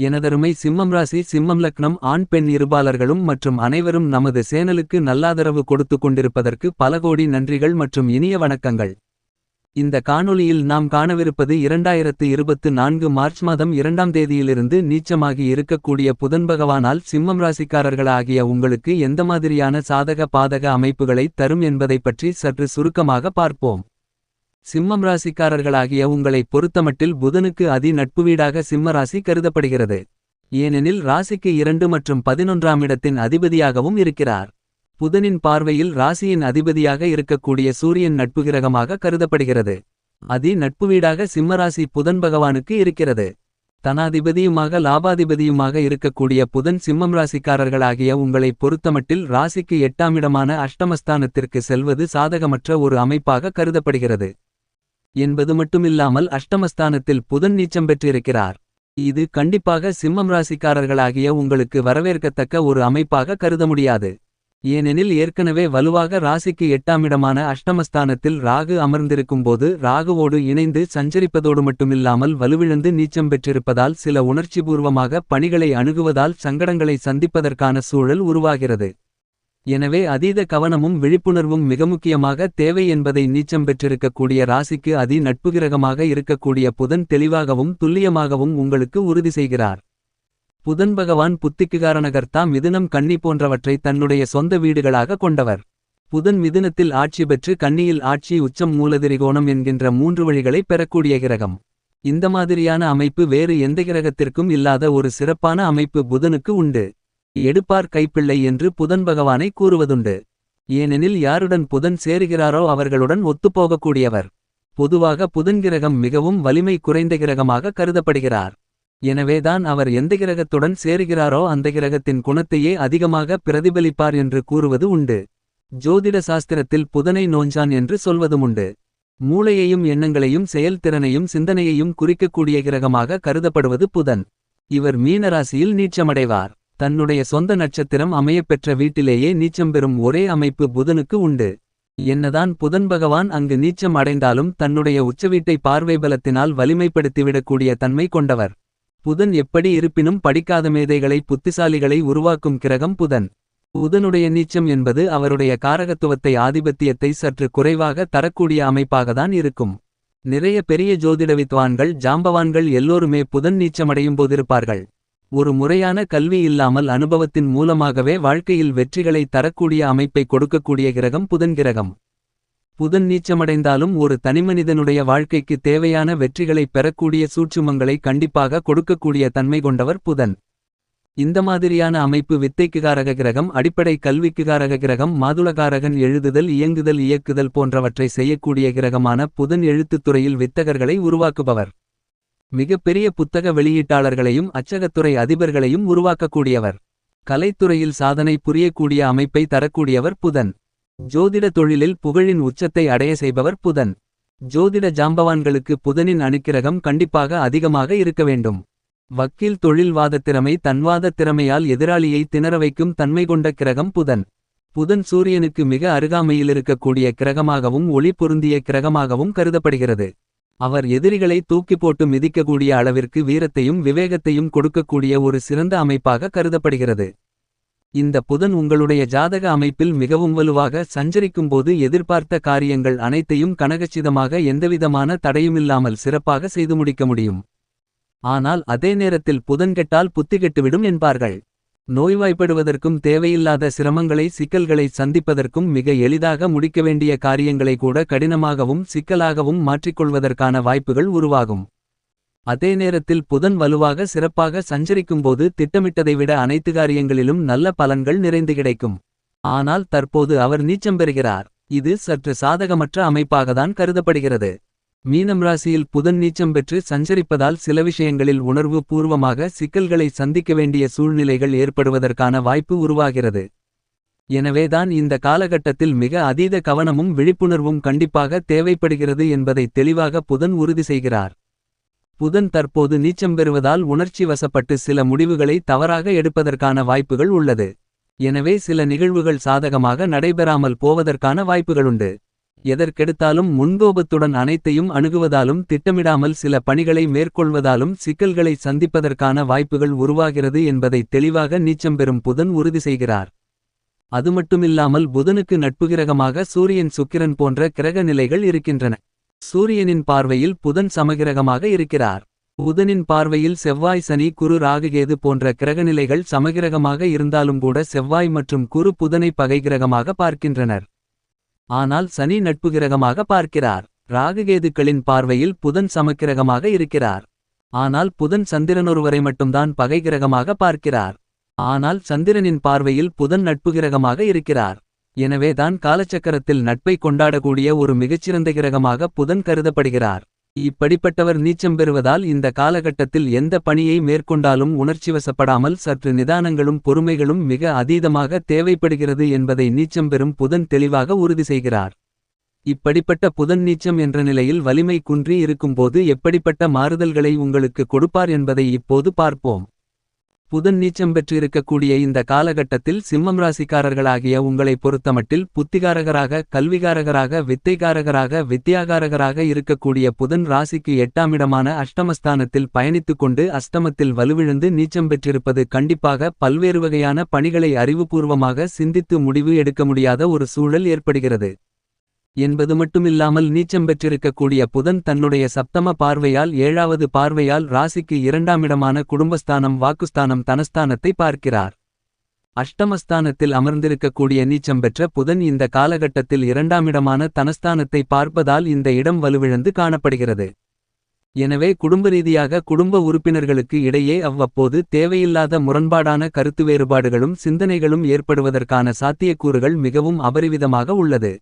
எனதருமை சிம்மம் ராசி சிம்மம் லக்னம் ஆண் பெண் இருபாலர்களும் மற்றும் அனைவரும் நமது சேனலுக்கு நல்லாதரவு கொடுத்து கொண்டிருப்பதற்கு பல கோடி நன்றிகள் மற்றும் இனிய வணக்கங்கள். இந்த காணொளியில் நாம் காணவிருப்பது இரண்டாயிரத்து இருபத்து நான்கு மார்ச் மாதம் இரண்டாம் தேதியிலிருந்து நீச்சமாகி இருக்கக்கூடிய புதன் பகவானால் சிம்மம் ராசிக்காரர்களாகிய உங்களுக்கு எந்த மாதிரியான சாதக பாதக அமைப்புகளை தரும் என்பதைப் பற்றி சற்று சுருக்கமாக பார்ப்போம். சிம்மம் ராசிக்காரர்களாகிய உங்களை பொறுத்தமட்டில் புதனுக்கு அதி நட்பு வீடாக சிம்ம ராசி கருதப்படுகிறது. ஏனெனில் ராசிக்கு இரண்டு மற்றும் பதினொன்றாம் இடத்தின் அதிபதியாகவும் இருக்கிறார். புதனின் பார்வையில் ராசியின் அதிபதியாக இருக்கக்கூடிய சூரியன் நட்பு கிரகமாக கருதப்படுகிறது. அதி நட்பு வீடாக சிம்மராசி புதன் பகவானுக்கு இருக்கிறது. தனாதிபதியுமாக லாபாதிபதியுமாக இருக்கக்கூடிய புதன் சிம்மம் ராசிக்காரர்களாகிய உங்களை பொறுத்தமட்டில் ராசிக்கு எட்டாம் இடமான அஷ்டமஸ்தானத்திற்கு செல்வது சாதகமற்ற ஒரு அமைப்பாக கருதப்படுகிறது. என்பது மட்டுமில்லாமல் அஷ்டமஸ்தானத்தில் புதன் நீச்சம் பெற்றிருக்கிறார். இது கண்டிப்பாக சிம்மம் ராசிக்காரர்களாகிய உங்களுக்கு வரவேற்கத்தக்க ஒரு அமைப்பாக கருத முடியாது. ஏனெனில் ஏற்கனவே வலுவாக ராசிக்கு எட்டாமிடமான அஷ்டமஸ்தானத்தில் ராகு அமர்ந்திருக்கும்போது ராகுவோடு இணைந்து சஞ்சரிப்பதோடு மட்டுமில்லாமல் வலுவிழந்து நீச்சம் பெற்றிருப்பதால் சில உணர்ச்சிபூர்வமாக பணிகளை அணுகுவதால் சங்கடங்களை சந்திப்பதற்கான சூழல் உருவாகிறது. எனவே அதீத கவனமும் விழிப்புணர்வும் மிக முக்கியமாக தேவை என்பதை நீச்சம் பெற்றிருக்கக்கூடிய ராசிக்கு அதி நட்புகிரகமாக இருக்கக்கூடிய புதன் தெளிவாகவும் துல்லியமாகவும் உங்களுக்கு உறுதி செய்கிறார். புதன் பகவான் புத்திக்கு காரணகர்த்தா மிதுனம் கன்னி போன்றவற்றை தன்னுடைய சொந்த வீடுகளாக கொண்டவர். புதன் மிதுனத்தில் ஆட்சி பெற்று கன்னியில் ஆட்சி உச்சம் மூலதிரிகோணம் என்கின்ற மூன்று வழிகளை பெறக்கூடிய கிரகம். இந்த மாதிரியான அமைப்பு வேறு எந்த கிரகத்திற்கும் இல்லாத ஒரு சிறப்பான அமைப்பு புதனுக்கு உண்டு. எடுப்பார் கைப்பிள்ளை என்று புதன் பகவானை கூறுவதுண்டு. ஏனெனில் யாருடன் புதன் சேருகிறாரோ அவர்களுடன் ஒத்துப்போகக்கூடியவர். பொதுவாக புதன் கிரகம் மிகவும் வலிமை குறைந்த கிரகமாக கருதப்படுகிறார். எனவேதான் அவர் எந்த கிரகத்துடன் சேருகிறாரோ அந்த கிரகத்தின் குணத்தையே அதிகமாக பிரதிபலிப்பார் என்று கூறுவது உண்டு. ஜோதிட சாஸ்திரத்தில் புதனை நோஞ்சான் என்று சொல்வதுமுண்டு மூளையையும் எண்ணங்களையும் செயல்திறனையும் சிந்தனையையும் குறிக்கக்கூடிய கிரகமாக கருதப்படுவது புதன். இவர் மீனராசியில் நீச்சமடைவார். தன்னுடைய சொந்த நட்சத்திரம் அமையப்பெற்ற வீட்டிலேயே நீச்சம் பெறும் ஒரே அமைப்பு புதனுக்கு உண்டு. என்னதான் புதன் பகவான் அங்கு நீச்சம் அடைந்தாலும் தன்னுடைய உச்சவீட்டை பார்வை பலத்தினால் வலிமைப்படுத்திவிடக்கூடிய தன்மை கொண்டவர். புதன் எப்படி இருப்பினும் படிக்காத மேதைகளை புத்திசாலிகளை உருவாக்கும் கிரகம் புதன். புதனுடைய நீச்சம் என்பது அவருடைய காரகத்துவத்தை ஆதிபத்தியத்தை சற்று குறைவாக தரக்கூடிய அமைப்பாகத்தான் இருக்கும். நிறைய பெரிய ஜோதிட வித்வான்கள் ஜாம்பவான்கள் எல்லோருமே புதன் நீச்சமடையும் போதிருப்பார்கள். ஒரு முறையான கல்வி இல்லாமல் அனுபவத்தின் மூலமாகவே வாழ்க்கையில் வெற்றிகளை தரக்கூடிய அமைப்பை கொடுக்கக்கூடிய கிரகம் புதன் கிரகம். புதன் நீச்சமடைந்தாலும் ஒரு தனிமனிதனுடைய வாழ்க்கைக்கு தேவையான வெற்றிகளை பெறக்கூடிய சூட்சுமங்களை கண்டிப்பாக கொடுக்கக்கூடிய தன்மை கொண்டவர் புதன். இந்த மாதிரியான அமைப்பு வித்தைக்குகாரக கிரகம் அடிப்படை கல்விக்குகாரக கிரகம் மாதுளகாரகன் எழுதுதல் இயங்குதல் இயக்குதல் போன்றவற்றை செய்யக்கூடிய கிரகமான புதன் எழுத்துத்துறையில் வித்தகர்களை உருவாக்குபவர். மிகப்பெரிய புத்தக வெளியீட்டாளர்களையும் அச்சகத்துறை அதிபர்களையும் உருவாக்கக்கூடியவர். கலைத்துறையில் சாதனை புரியக்கூடிய அமைப்பை தரக்கூடியவர் புதன். ஜோதிட தொழிலில் புகழின் உச்சத்தை அடைய செய்பவர் புதன். ஜோதிட ஜாம்பவான்களுக்கு புதனின் அணுக்கிரகம் கண்டிப்பாக அதிகமாக இருக்க வேண்டும். வக்கீல் தொழில்வாத திறமை தன்வாத திறமையால் எதிராளியை திணற வைக்கும் தன்மை கொண்ட கிரகம் புதன். புதன் சூரியனுக்கு மிக அருகாமையில் இருக்கக்கூடிய கிரகமாகவும் ஒளி பொருந்திய கிரகமாகவும் கருதப்படுகிறது. அவர் எதிரிகளை தூக்கி போட்டு மிதிக்கக்கூடிய அளவிற்கு வீரத்தையும் விவேகத்தையும் கொடுக்கக்கூடிய ஒரு சிறந்த அமைப்பாக கருதப்படுகிறது. இந்த புதன் உங்களுடைய ஜாதக அமைப்பில் மிகவும் வலுவாக சஞ்சரிக்கும்போது எதிர்பார்த்த காரியங்கள் அனைத்தையும் கனகச்சிதமாக எந்தவிதமான தடையுமில்லாமல் சிறப்பாக செய்து முடிக்க முடியும். ஆனால் அதே நேரத்தில் புதன் கெட்டால் புத்தி கெட்டுவிடும் என்பார்கள். நோய்வாய்ப்படுவதற்கும் தேவையில்லாத சிரமங்களை சிக்கல்களை சந்திப்பதற்கும் மிக எளிதாக முடிக்க வேண்டிய காரியங்களை கூட கடினமாகவும் சிக்கலாகவும் மாற்றிக்கொள்வதற்கான வாய்ப்புகள் உருவாகும். அதே நேரத்தில் புதன் வலுவாக சிறப்பாக சஞ்சரிக்கும்போது திட்டமிட்டதை விட அனைத்து காரியங்களிலும் நல்ல பலன்கள் நிறைந்து கிடைக்கும். ஆனால் தற்போது அவர் நீச்சம் பெறுகிறார். இது சற்று சாதகமற்ற அமைப்பாகத்தான் கருதப்படுகிறது. மீனம் ராசியில் புதன் நீச்சம் பெற்று சஞ்சரிப்பதால் சில விஷயங்களில் உணர்வு பூர்வமாக சிக்கல்களை சந்திக்க வேண்டிய சூழ்நிலைகள் ஏற்படுவதற்கான வாய்ப்பு உருவாகிறது. எனவேதான் இந்த காலகட்டத்தில் மிக அதீத கவனமும் விழிப்புணர்வும் கண்டிப்பாக தேவைப்படுகிறது என்பதை தெளிவாக புதன் உறுதி செய்கிறார். புதன் தற்போது நீச்சம் பெறுவதால் உணர்ச்சி வசப்பட்டு சில முடிவுகளை தவறாக எடுப்பதற்கான வாய்ப்புகள் உள்ளது. எனவே சில நிகழ்வுகள் சாதகமாக நடைபெறாமல் போவதற்கான வாய்ப்புகளுண்டு. எதற்கெடுத்தாலும் முன்கோபத்துடன் அனைத்தையும் அணுகுவதாலும் திட்டமிடாமல் சில பணிகளை மேற்கொள்வதாலும் சிக்கல்களை சந்திப்பதற்கான வாய்ப்புகள் உருவாகிறது என்பதை தெளிவாக நீச்சம் பெறும் புதன் உறுதி செய்கிறார். அதுமட்டுமில்லாமல் புதனுக்கு நட்புகிரகமாக சூரியன் சுக்கிரன் போன்ற கிரக நிலைகள் இருக்கின்றன. சூரியனின் பார்வையில் புதன் சமகிரகமாக இருக்கிறார். புதனின் பார்வையில் செவ்வாய் சனி குரு ராகுகேது போன்ற கிரகநிலைகள் சமகிரகமாக இருந்தாலும் கூட செவ்வாய் மற்றும் குரு புதனை பகைகிரகமாக பார்க்கின்றனர். ஆனால் சனி நட்பு கிரகமாக பார்க்கிறார். ராகுகேதுக்களின் பார்வையில் புதன் சமக்கிரகமாக இருக்கிறார். ஆனால் புதன் சந்திரனொருவரை மட்டும்தான் பகை கிரகமாக பார்க்கிறார். ஆனால் சந்திரனின் பார்வையில் புதன் நட்பு கிரகமாக இருக்கிறார். எனவே தான் காலச்சக்கரத்தில் நட்பை கொண்டாடக்கூடிய ஒரு மிகச்சிறந்த கிரகமாக புதன் கருதப்படுகிறார். இப்படிப்பட்டவர் நீச்சம் பெறுவதால் இந்த காலகட்டத்தில் எந்த பணியை மேற்கொண்டாலும் உணர்ச்சிவசப்படாமல் சற்று நிதானங்களும் பொறுமைகளும் மிக அதீதமாக தேவைப்படுகிறது என்பதை நீச்சம் பெறும் புதன் தெளிவாக உறுதி செய்கிறார். இப்படிப்பட்ட புதன் நீச்சம் என்ற நிலையில் வலிமை குன்றி இருக்கும்போது எப்படிப்பட்ட மாறுதல்களை உங்களுக்கு கொடுப்பார் என்பதை இப்போது பார்ப்போம். புதன் நீச்சம் பெற்றிருக்கக்கூடிய இந்த காலகட்டத்தில் சிம்மம் ராசிக்காரர்களாகிய உங்களை பொறுத்தமட்டில் புத்திகாரகராக கல்விகாரகராக வித்தைகாரகராக வித்தியாகாரகராக இருக்கக்கூடிய புதன் ராசிக்கு எட்டாம் இடமான அஷ்டமஸ்தானத்தில் பயணித்துக் கொண்டு அஷ்டமத்தில் வலுவிழந்து நீச்சம் பெற்றிருப்பது கண்டிப்பாக பல்வேறு வகையான பணிகளை அறிவுபூர்வமாக சிந்தித்து முடிவு எடுக்க முடியாத ஒரு சூழல் ஏற்படுகிறது. என்பது மட்டுமில்லாமல் நீச்சம் பெற்றிருக்கக்கூடிய புதன் தன்னுடைய சப்தம பார்வையால் ஏழாவது பார்வையால் ராசிக்கு இரண்டாமிடமான குடும்பஸ்தானம் வாக்குஸ்தானம் தனஸ்தானத்தை பார்க்கிறார். அஷ்டமஸ்தானத்தில் அமர்ந்திருக்கக்கூடிய நீச்சம் பெற்ற புதன் இந்த காலகட்டத்தில் இரண்டாமிடமான தனஸ்தானத்தை பார்ப்பதால் இந்த இடம் வலுவிழந்து காணப்படுகிறது. எனவே குடும்ப ரீதியாக குடும்ப உறுப்பினர்களுக்கு இடையே அவ்வப்போது தேவையில்லாத முரண்பாடான கருத்து வேறுபாடுகளும் சிந்தனைகளும் ஏற்படுவதற்கான சாத்தியக்கூறுகள் மிகவும் அபரிவிதமாக உள்ளது.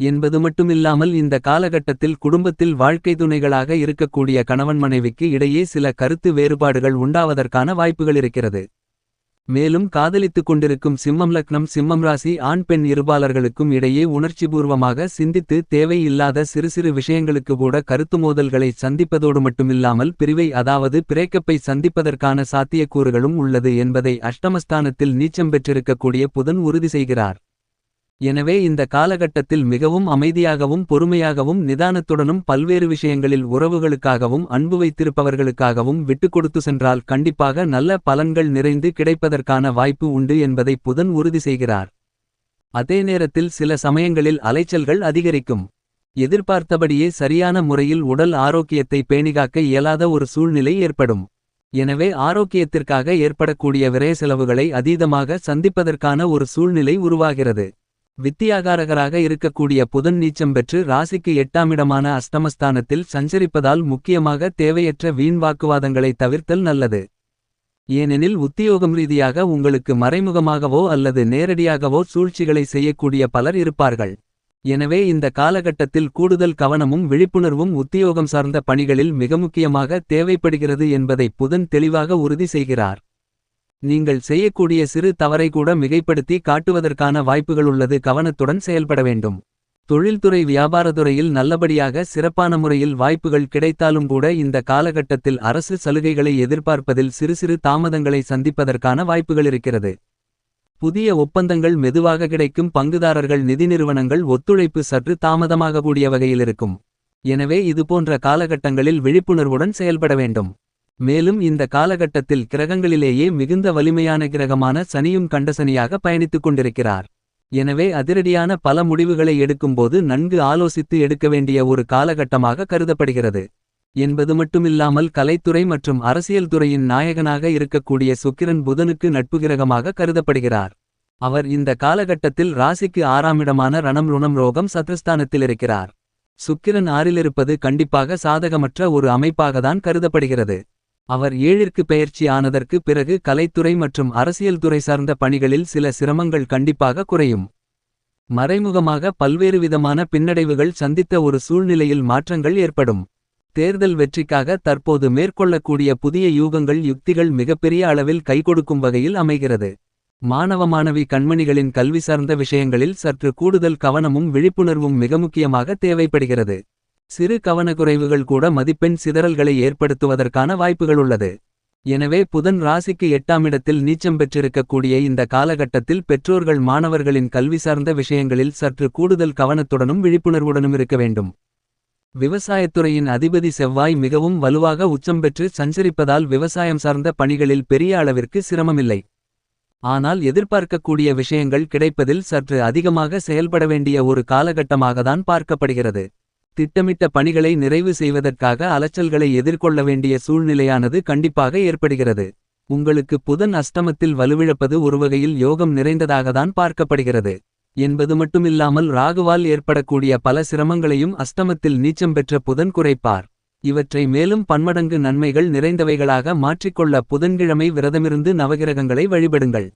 என்பது மட்டுமில்லாமல் இந்த காலகட்டத்தில் குடும்பத்தில் வாழ்க்கை துணைகளாக இருக்கக்கூடிய கணவன் மனைவிக்கு இடையே சில கருத்து வேறுபாடுகள் உண்டாவதற்கான வாய்ப்புகள் இருக்கிறது. மேலும் காதலித்துக் கொண்டிருக்கும் சிம்மம் லக்னம் சிம்மம் ராசி ஆண் பெண் இருபாளர்களுக்கும் இடையே உணர்ச்சிபூர்வமாக சிந்தித்து தேவையில்லாத சிறு சிறு விஷயங்களுக்கு கூட கருத்து மோதல்களை சந்திப்பதோடு மட்டுமில்லாமல் பிரிவை அதாவது பிரேக்கப்பை சந்திப்பதற்கான சாத்தியக்கூறுகளும் உள்ளது என்பதை அஷ்டமஸ்தானத்தில் நீச்சம் பெற்றிருக்கக்கூடிய புதன் உறுதி செய்கிறார். எனவே இந்த காலகட்டத்தில் மிகவும் அமைதியாகவும் பொறுமையாகவும் நிதானத்துடனும் பல்வேறு விஷயங்களில் உறவுகளுக்காகவும் அன்பு வைத்திருப்பவர்களுக்காகவும் விட்டுக்கொடுத்து சென்றால் கண்டிப்பாக நல்ல பலன்கள் நிறைந்து கிடைப்பதற்கான வாய்ப்பு உண்டு என்பதை புதன் உறுதி செய்கிறார். அதே நேரத்தில் சில சமயங்களில் அலைச்சல்கள் அதிகரிக்கும். எதிர்பார்த்தபடியே சரியான முறையில் உடல் ஆரோக்கியத்தை பேணிகாக்க இயலாத ஒரு சூழ்நிலை ஏற்படும். எனவே ஆரோக்கியத்திற்காக ஏற்படக்கூடிய விரய செலவுகளை அதீதமாக சந்திப்பதற்கான ஒரு சூழ்நிலை உருவாகிறது. வித்தியாகாரகராக இருக்கக்கூடிய புதன் நீச்சம் பெற்று ராசிக்கு எட்டாமிடமான அஸ்தமஸ்தானத்தில் சஞ்சரிப்பதால் முக்கியமாக தேவையற்ற வீண் வாக்குவாதங்களை தவிர்த்தல் நல்லது. ஏனெனில் உத்தியோகம் ரீதியாக உங்களுக்கு மறைமுகமாகவோ அல்லது நேரடியாகவோ சூழ்ச்சிகளை செய்யக்கூடிய பலர் இருப்பார்கள். எனவே இந்த காலகட்டத்தில் கூடுதல் கவனமும் விழிப்புணர்வும் உத்தியோகம் சார்ந்த பணிகளில் மிக முக்கியமாக தேவைப்படுகிறது என்பதை புதன் தெளிவாக உறுதி செய்கிறார். நீங்கள் செய்யக்கூடிய சிறு தவறை கூட மிகைப்படுத்தி காட்டுவதற்கான வாய்ப்புகள் உள்ளது. கவனத்துடன் செயல்பட வேண்டும். தொழில்துறை வியாபாரத்துறையில் நல்லபடியாக சிறப்பான முறையில் வாய்ப்புகள் கிடைத்தாலும் கூட இந்த காலகட்டத்தில் அரசு சலுகைகளை எதிர்பார்ப்பதில் சிறு சிறு தாமதங்களை சந்திப்பதற்கான வாய்ப்புகள் இருக்கிறது. புதிய ஒப்பந்தங்கள் மெதுவாக கிடைக்கும். பங்குதாரர்கள் நிதி நிறுவனங்கள் ஒத்துழைப்பு சற்று தாமதமாகக்கூடிய வகையில் இருக்கும். எனவே இதுபோன்ற காலகட்டங்களில் விழிப்புணர்வுடன் செயல்பட வேண்டும். மேலும் இந்த காலகட்டத்தில் கிரகங்களிலேயே மிகுந்த வலிமையான கிரகமான சனியும் கண்டசனியாக பயணித்துக் கொண்டிருக்கிறார். எனவே அதிரடியான பல முடிவுகளை எடுக்கும்போது நன்கு ஆலோசித்து எடுக்க வேண்டிய ஒரு காலகட்டமாக கருதப்படுகிறது. என்பது மட்டுமில்லாமல் கலைத்துறை மற்றும் அரசியல் துறையின் நாயகனாக இருக்கக்கூடிய சுக்கிரன் புதனுக்கு நட்பு கிரகமாக கருதப்படுகிறார். அவர் இந்த காலகட்டத்தில் ராசிக்கு ஆறாமிடமான ரணம் ருணம் ரோகம் சத்ருஸ்தானத்தில் இருக்கிறார். சுக்கிரன் ஆறிலிருப்பது கண்டிப்பாக சாதகமற்ற ஒரு அமைப்பாகத்தான் கருதப்படுகிறது. அவர் ஏழிற்கு பெயர்ச்சி ஆனதற்கு பிறகு கலைத்துறை மற்றும் அரசியல் துறை சார்ந்த பணிகளில் சில சிரமங்கள் கண்டிப்பாக குறையும். மறைமுகமாக பல்வேறு விதமான பின்னடைவுகள் சந்தித்த ஒரு சூழ்நிலையில் மாற்றங்கள் ஏற்படும். தேர்தல் வெற்றிக்காக தற்போது மேற்கொள்ளக்கூடிய புதிய யூகங்கள் யுக்திகள் மிகப்பெரிய அளவில் கைகொடுக்கும் வகையில் அமைகிறது. மாணவ மாணவி கண்மணிகளின் கல்வி சார்ந்த விஷயங்களில் சற்று கூடுதல் கவனமும் விழிப்புணர்வும் மிக முக்கியமாக தேவைப்படுகிறது. சிறு கவனக்குறைவுகள் கூட மதிப்பெண் சிதறல்களை ஏற்படுத்துவதற்கான வாய்ப்புகள் உள்ளது எனவே புதன் ராசிக்கு எட்டாம் இடத்தில் நீச்சம் பெற்றிருக்கக்கூடிய இந்த காலகட்டத்தில் பெற்றோர்கள் மாணவர்களின் கல்வி சார்ந்த விஷயங்களில் சற்று கூடுதல் கவனத்துடனும் விழிப்புணர்வுடனும் இருக்க வேண்டும். விவசாயத்துறையின் அதிபதி செவ்வாய் மிகவும் வலுவாக உச்சம் பெற்று சஞ்சரிப்பதால் விவசாயம் சார்ந்த பணிகளில் பெரிய அளவிற்கு சிரமமில்லை. ஆனால் எதிர்பார்க்கக்கூடிய விஷயங்கள் கிடைப்பதில் சற்று அதிகமாக செயல்பட வேண்டிய ஒரு காலகட்டமாகத்தான் பார்க்கப்படுகிறது. திட்டமிட்ட பணிகளை நிறைவு செய்வதற்காக அலைச்சல்களை எதிர்கொள்ள வேண்டிய சூழ்நிலையானது கண்டிப்பாக ஏற்படுகிறது. உங்களுக்கு புதன் அஷ்டமத்தில் வலுவிழப்பது ஒருவகையில் யோகம் நிறைந்ததாகத்தான் பார்க்கப்படுகிறது. என்பது மட்டுமில்லாமல் ராகுவால் ஏற்படக்கூடிய பல சிரமங்களையும் அஷ்டமத்தில் நீச்சம் பெற்ற புதன் குறைப்பார். இவற்றை மேலும் பன்மடங்கு நன்மைகள் நிறைந்தவைகளாக மாற்றிக்கொள்ள புதன்கிழமை விரதமிருந்து நவகிரகங்களை வழிபடுங்கள்.